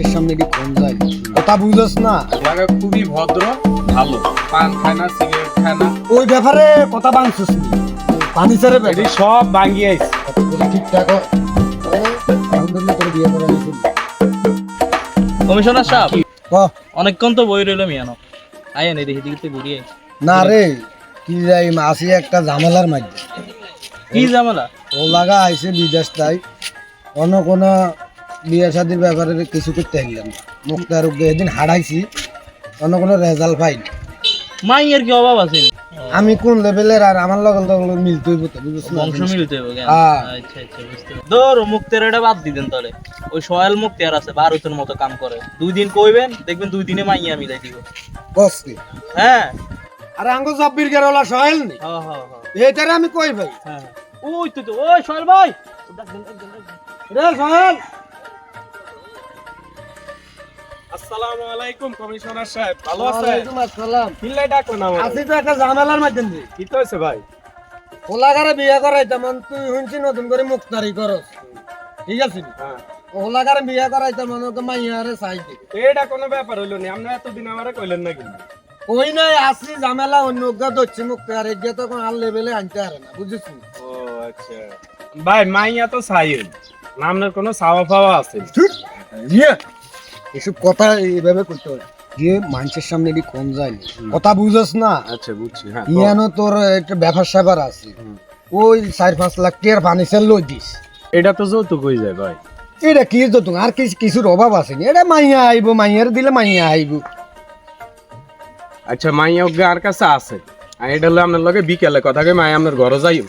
মানুষের সামনে কি কম যায়। কথা বুঝোস না। লাগা খুবই ভদ্র ভালো। পান খায় না সিগারেট খায় না। ওই ব্যাপারে কথা বাংছিস নি। পানি ছেড়ে এটি সব ভাঙ্গি আইছে। ঠিকঠাক বিয়ে করা কমিশনার সাহেব অনেকক্ষণ তো বই রইল মিয়ানো। আয়েন এই দেখি দিকে ঘুরিয়ে না রে কি যাই আসি একটা ঝামেলার মাঝে কি ঝামেলা? ও লাগা আইসে বিদেশ তাই। অন্য কোনো বিয়ে শাদির ব্যাপারে কিছু করতে পারলাম না এদিন হারাইছি অন্য কোনো রেজাল্ট পাইনি। মাইয়ের কি অভাব আছে? আমি কোন লেভেলের আর আমার লগল লগল মিলতে হইব তো বুঝছ না? বংশ মিলতে কেন? হ্যাঁ। আচ্ছা আচ্ছা বুঝতে মুক্তের এটা বাদ তাহলে। ওই মুক্তিয়ার আছে মতো কাম করে। দুই দিন কইবেন দেখবেন দুই দিনে মাইয়া মিলাই দিব। বস কি? হ্যাঁ। আর আঙ্গো জব্বির গেরলা সহেল নি? হ্যাঁ হ্যাঁ হ্যাঁ। এইটারে আমি কই ভাই? হ্যাঁ। ওই তো তো ওই সোহেল ভাই। রে সহেল! আসসালামু আলাইকুম কমিশনার সাহেব ভালো আছেন? আসসালাম। কিল্লাই ডাকো আমার আছি তো একটা ঝামেলার কি তো হয়েছে ভাই? ওলাগারে বিয়ে করাইতাম তুই শুনছি নতুন করে মুক্তারি করস। ঠিক আছে? হ্যাঁ। ওলাগারে বিয়ে করাইতাম ওকে মাইয়ারে চাই এটা কোনো ব্যাপার হইল না? আপনি এতদিন আমারে কইলেন না কিন্তু ওই নাই আসি ঝামেলা অন্য গা দচ্ছে মুক্তার গিয়ে তখন আর লেভেলে আনতে পারে না বুঝিস ও আচ্ছা। ভাই মাইয়া তো সাইল নামের কোনো সাওয়া ফাওয়া আছে? এসব কথা এইভাবে করতে হবে। যে মানুষের সামনে এটি কম যায় না কথা বুঝোস না। আচ্ছা বুঝছি হ্যাঁ ইয়ানো তোর একটা ব্যাপার স্যাপার আছে। ওই চার পাঁচ লাখ টিয়ার ফার্নিচার লই দিস। এটা তো যৌতুক হয়ে যায় ভাই। এটা কি তুমি আর কিছু কিছুর অভাব আছে নি? এটা মাইয়া আইব মাইয়ার দিলে মাইয়া আইব। আচ্ছা মাইয়া ওকে আর কাছে আছে। আর এটা হলো আপনার লগে বিকেলে কথা কই মাইয়া আপনার ঘরে যাইও।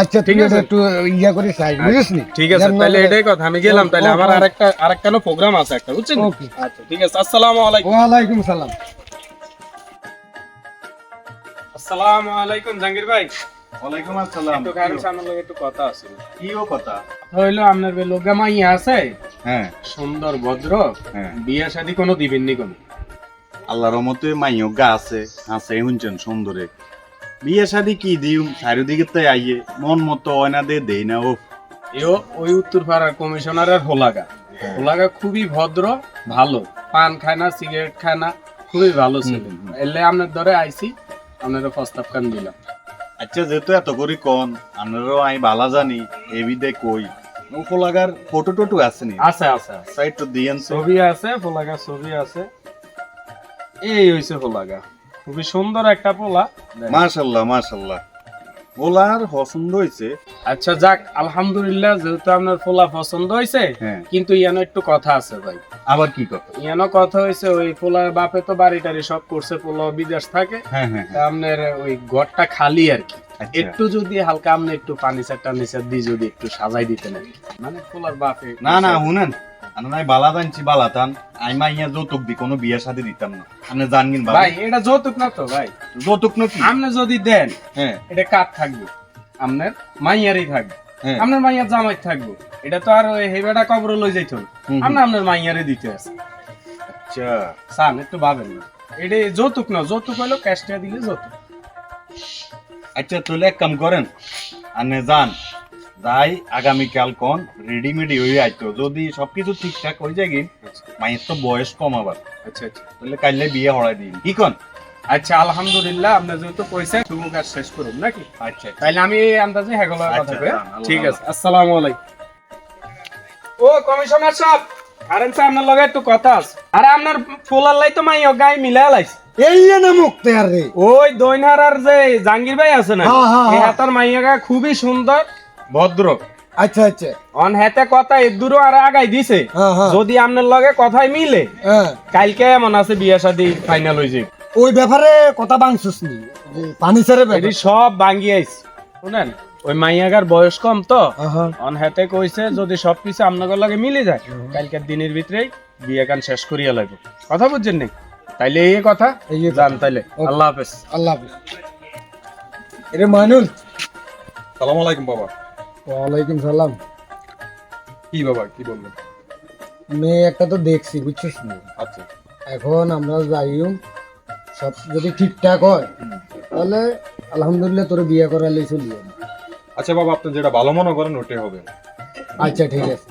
আচ্ছা ঠিক আছে আছে। একটু ইয়া করে চাই বুঝিস নি? ঠিক আছে তাহলে এটাই কথা আমি গেলাম তাহলে আমার আরেকটা আরেকটা প্রোগ্রাম আছে একটা বুঝছেন. আচ্ছা ঠিক আছে আসসালামু আলাইকুম। ওয়ালাইকুম সালাম। আসসালামু আলাইকুম জাহাঙ্গীর ভাই। ওয়ালাইকুম আসসালাম। একটু কারোর সামনে লগে একটু কথা আছে। কি কথা? হইল আপনার লোগা মাইয়া আছে? হ্যাঁ। সুন্দর ভদ্র। হ্যাঁ। বিয়ে শাদি কোনো দিবেননি কোনো? আল্লাহর রহমতে মাইয়গা আছে আছে শুনছেন সুন্দরে। বিয়ে শাদি কি দিউ? চারিদিকে তাই আইয়ে মন মতো অয়না দে দেই না ও এও ওই উত্তর পাড়ার কমিশনারের হোলাগা। হোলাগা খুবই ভদ্র ভালো। পান খায় না সিগারেট খায় না খুবই ভালো ছেলে। এলে আপনার ধরে আইছি আপনার প্রস্তাব কান দিলাম। আচ্ছা যেহেতু এত করি কন আপনারও আমি বালা জানি এ বিদে কই? ও ফোলাগার ফটো টটো আছে নি? আছে আছে। সাইড তো দিয়েন তো। ছবি আছে পোলাগা ছবি আছে। এই হইছে পোলাগা খুবই সুন্দর একটা পোলা। মাশাল্লাহ মাশাল্লাহ। ওলার পছন্দ হয়েছে। আচ্ছা যাক আলহামদুলিল্লাহ যেহেতু আপনার পোলা পছন্দ হয়েছে হ্যাঁ। কিন্তু ইয়ানো একটু কথা আছে ভাই। আবার কি কথা? ইয়ানো কথা হয়েছে ওই পোলার বাপে তো বাড়ি টাড়ি সব করছে পোলা বিদেশ থাকে। হ্যাঁ হ্যাঁ আপনার ওই ঘরটা খালি আর কি। আচ্ছা। একটু যদি হালকা আপনি একটু পানি চারটা নিচে দিয়ে যদি একটু সাজাই দিতেন আর কি। মানে পোলার বাপে না না শুনেন। আমি নাই বালা জানছি বালা আমি মাইয়া যৌতুক দি কোনো বিয়ে শাদি দিতাম না। আপনি জানগিন ভাই। এটা যৌতুক না তো ভাই। যৌতুক নাকি আপনি যদি দেন হ্যাঁ। এটা থাকবে? আপনার মাইয়ারই থাকবে। হ্যাঁ। আপনার মাইয়ার জামাই থাকব। এটা তো আর হেবেটা কবর লই যাইত হুম। আপনার মাইয়ারে দিতে আছে। আচ্ছা। সান একটু ভাবেন এটা যৌতুক না যৌতুক হলো ক্যাশটা দিলে যৌতুক। আচ্ছা তাহলে এক কাম করেন। আনে যান। যাই আগামীকাল কোন রেডিমেডি হয়ে আইতো। যদি সবকিছু ঠিকঠাক হয়ে যায় গিন মায়ের তো বয়স কম আবার। আচ্ছা আচ্ছা। তাহলে কাইলে বিয়ে হড়াই দিন। কি কন? আচ্ছা আলহামদুলিল্লাহ আপনার যেহেতু পয়সা শুভ কাজ শেষ করুন নাকি? আচ্ছা তাইলে আমি এই আন্দাজে হেগলার কথা আচ্ছা, কই ঠিক আছে আসসালামু আলাইকুম। ও কমিশনার সাহেব আরেন স্যার আপনার লগে একটু কথা আছে। আরে আপনার ফুলার লাই তো মাই গায়ে মিলাই লাইছে এই না মুক্তার রে। ওই দৈনার আর যে জাহাঙ্গীর ভাই আছে না হ্যাঁ, হ্যাঁ, এই হ্যাঁ। মাইয়াগা খুবই সুন্দর। ভদ্র আচ্ছা আচ্ছা। অন হেতে কথা এদুরও আর আগাই দিছে। হ্যাঁ হ্যাঁ। যদি আপনার লগে কথাই মিলে হ্যাঁ। কালকে এমন আছে বিয়ে শাদী ফাইনাল হয়ে যাবে ওই ব্যাপারে কথা বাংছিস নি? যে পানি ছেড়ে এটি সব ভাঙ্গি আইছে। শুনেন ওই মাইয়াগার বয়স কম তো। অন হেতে কইছে যদি সবকিছু আপনাদের লগে মিলে যায় কালকের দিনের ভিতরেই বিয়ে গান শেষ করিয়া লাগবে কথা বুঝছেন নি? তাইলে এই কথা। এই। জান তাইলে। আল্লাহ হাফেজ। আল্লাহ হাফেজ। এরে মানুল। সালাম আলাইকুম বাবা। ওয়ালাইকুম সালাম। কি বাবা কি বললেন? মেয়ে একটা তো দেখছি বুঝছিস না? আচ্ছা। এখন আমরা যাইও সব যদি ঠিকঠাক হয় তাহলে আলহামদুলিল্লাহ তোর বিয়ে করালে চলি যাবে। আচ্ছা বাবা আপনি যেটা ভালো মনে করেন ওটাই হবে। আচ্ছা ঠিক আছে।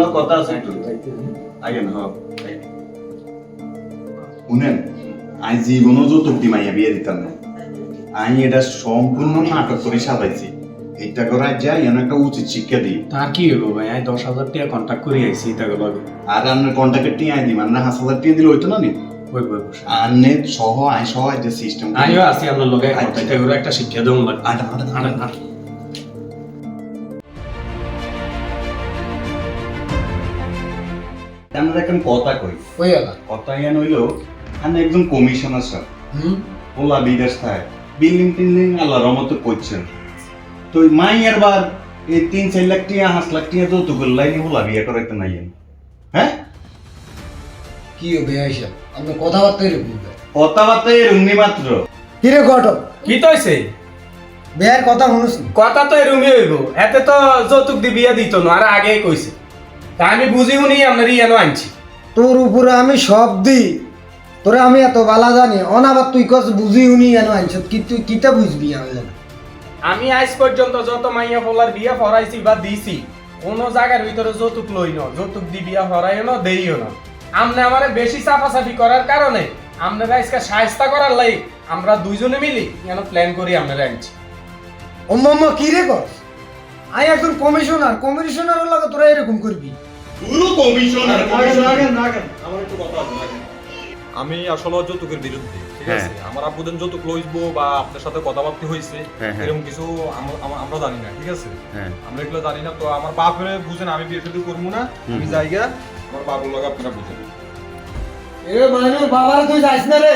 লোক কথা আছে একটু। আইয়েন হ শুনেন আই জীবনও যৌতুক দি মাইয়া বিয়ে দিতাম না। আমি এটা সম্পূর্ণ নাটক করে সাজাইছি। এটা করা যায় এমন একটা উচিত শিক্ষা দিই। তার কি হইব ভাই? আমি দশ হাজার টাকা কন্ট্যাক্ট করে আইছি তাকে লগে। আর আপনার কন্ট্যাক্টের টিয়া দিই মানে হাজার হাজার টিয়া দিলে হইতো না নি? আনে সহ আই সহ যে সিস্টেম আমিও আছি আপনার লগে করে একটা শিক্ষা দেবো লাগবে আটা আটা কথা কই? কথা ইয়ান হইল আমি একজন কমিশনার স্যার। হুম? ওলা বিদেশ থাকে বিল্ডিং টিল্ডিং আল্লাহ রহমত করছেন। তো মাইয়ার বার এই তিন চার লাখ টিয়া পাঁচ লাখ টিয়া তো তুকুল লাইনে ওলা বিয়ে করাইতে নাই হ্যাঁ? কি হবে আইসা কথাবার্তা এরকম কথাবার্তা এরুমনি মাত্র। কিরে ঘটক? কি তো হইছে? বিয়ের কথা শুনুস কথা তো এরমই হইব। এতে তো যৌতুক দি বিয়া দিত না আর আগেই কইছে। তা আমি বুঝিও নি আপনার ইয়ানো আনছি তোর উপরে আমি সব দিই। তোরে আমি এত বালা জানি অনাবার তুই কস বুঝি উনি কেন আনছ কি তুই কিতা বুঝবি আনলেন আমি আজ পর্যন্ত যত মাইয়া ফলার বিয়া ফরাইছি বা দিছি কোন জায়গার ভিতরে যৌতুক লই না যৌতুক দি বিয়া ফরাইও না দেইও না। আমনে আমারে বেশি চাপাচাপি করার কারণে আমরা আজকে সাহায্য করার লাই আমরা দুইজনে মিলি যেন প্ল্যান করি আমরা আনছি অম্ম কি রে কস? আই একজন কমিশনার কমিশনারের লাগে তোরা এরকম করবি? পুরো কমিশনার আমার একটু কথা আছে আমি আসলে যৌতুকের বিরুদ্ধে ঠিক হ্যাঁ। আছে? আমার আব্বুদের যৌতুক লইবো বা আপনার সাথে কথাবার্তা হয়েছে হ্যাঁ, হ্যাঁ। এরকম কিছু আম- আম- আমরা জানি না ঠিক আছে? আমরা এগুলো জানি না তো আমার বাপরে বুঝেন আমি বিয়ে শুধু করব না আমি জায়গা আমার বাবুর লাগে আপনারা বুঝেন। এ মানে বাবার তুই যাইস না রে?